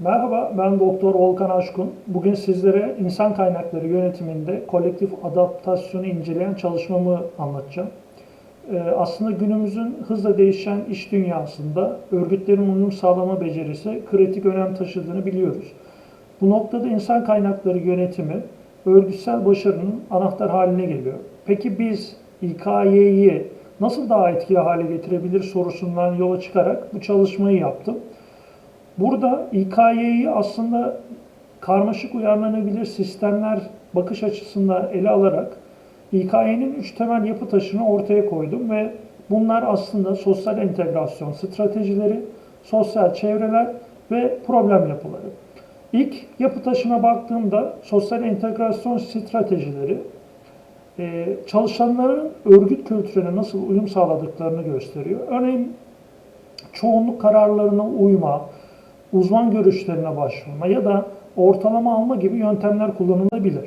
Merhaba, ben Doktor Volkan Aşkun. Bugün sizlere insan kaynakları yönetiminde kolektif adaptasyonu inceleyen çalışmamı anlatacağım. Ee, Aslında günümüzün hızla değişen iş dünyasında örgütlerin uyum sağlama becerisi kritik önem taşıdığını biliyoruz. Bu noktada insan kaynakları yönetimi örgütsel başarının anahtar haline geliyor. Peki biz İKY'yi nasıl daha etkili hale getirebilir sorusundan yola çıkarak bu çalışmayı yaptım. Burada İKY'yi aslında karmaşık uyarlanabilir sistemler bakış açısında ele alarak İKY'nin üç temel yapı taşını ortaya koydum ve bunlar aslında sosyal entegrasyon stratejileri, sosyal çevreler ve problem yapıları. İlk yapı taşına baktığımda sosyal entegrasyon stratejileri e, çalışanların örgüt kültürüne nasıl uyum sağladıklarını gösteriyor. Örneğin çoğunluk kararlarına uyma, uzman görüşlerine başvurma ya da ortalama alma gibi yöntemler kullanılabilir.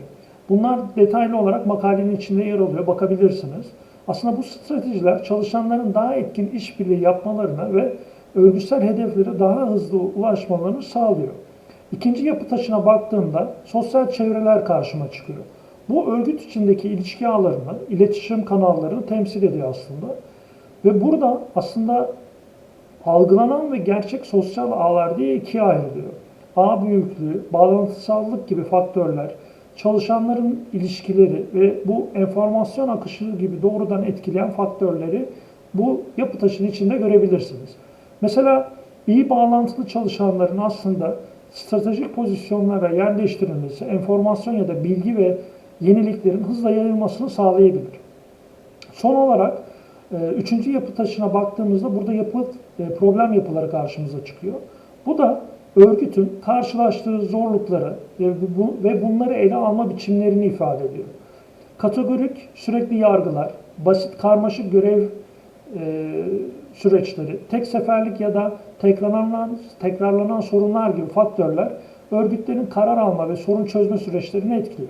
Bunlar detaylı olarak makalenin içinde yer alıyor, bakabilirsiniz. Aslında bu stratejiler çalışanların daha etkin işbirliği yapmalarına ve örgütsel hedeflere daha hızlı ulaşmalarını sağlıyor. İkinci yapı taşına baktığımda sosyal çevreler karşıma çıkıyor. Bu örgüt içindeki ilişki ağlarını, iletişim kanallarını temsil ediyor aslında. Ve burada aslında algılanan ve gerçek sosyal ağlar diye ikiye ayrılıyor. Ağ büyüklüğü, bağlantısallık gibi faktörler, çalışanların ilişkileri ve bu enformasyon akışı gibi doğrudan etkileyen faktörleri bu yapı taşının içinde görebilirsiniz. Mesela iyi bağlantılı çalışanların aslında stratejik pozisyonlara yerleştirilmesi, enformasyon ya da bilgi ve yeniliklerin hızla yayılmasını sağlayabilir. Son olarak üçüncü yapı taşına baktığımızda burada yapı e, problem yapıları karşımıza çıkıyor. Bu da örgütün karşılaştığı zorlukları ve bunları ele alma biçimlerini ifade ediyor. Kategorik sürekli yargılar, basit karmaşık görev e, süreçleri, tek seferlik ya da tekrarlanan, tekrarlanan sorunlar gibi faktörler örgütlerin karar alma ve sorun çözme süreçlerini etkiliyor.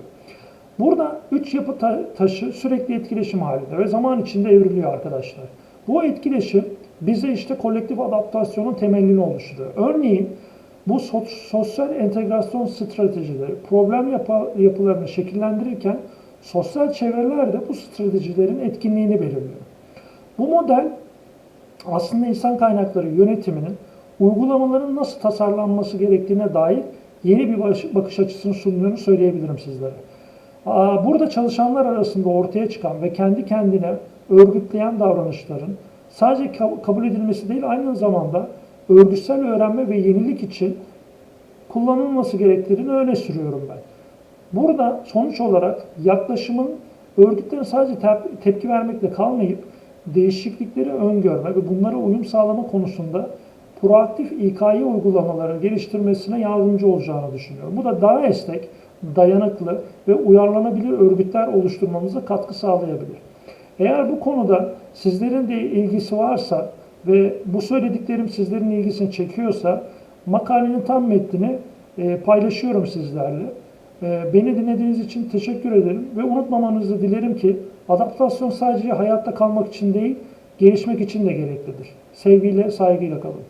Burada üç yapı ta- taşı sürekli etkileşim halinde ve zaman içinde evriliyor arkadaşlar. Bu etkileşim bize işte kolektif adaptasyonun temelini oluşturuyor. Örneğin bu so- sosyal entegrasyon stratejileri problem yapa- yapılarını şekillendirirken sosyal çevreler de bu stratejilerin etkinliğini belirliyor. Bu model aslında insan kaynakları yönetiminin uygulamaların nasıl tasarlanması gerektiğine dair yeni bir bakış açısını sunduğunu söyleyebilirim sizlere. Burada çalışanlar arasında ortaya çıkan ve kendi kendine örgütleyen davranışların sadece ka- kabul edilmesi değil aynı zamanda örgütsel öğrenme ve yenilik için kullanılması gerektiğini öne sürüyorum ben. Burada sonuç olarak yaklaşımın örgütlerin sadece tep- tepki vermekle kalmayıp değişiklikleri öngörme ve bunlara uyum sağlama konusunda proaktif İK'yı uygulamaları geliştirmesine yardımcı olacağını düşünüyorum. Bu da daha esnek, dayanıklı ve uyarlanabilir örgütler oluşturmamıza katkı sağlayabilir. Eğer bu konuda sizlerin de ilgisi varsa ve bu söylediklerim sizlerin ilgisini çekiyorsa makalenin tam metnini e, paylaşıyorum sizlerle. E, Beni dinlediğiniz için teşekkür ederim ve unutmamanızı dilerim ki adaptasyon sadece hayatta kalmak için değil, gelişmek için de gereklidir. Sevgiyle, saygıyla kalın.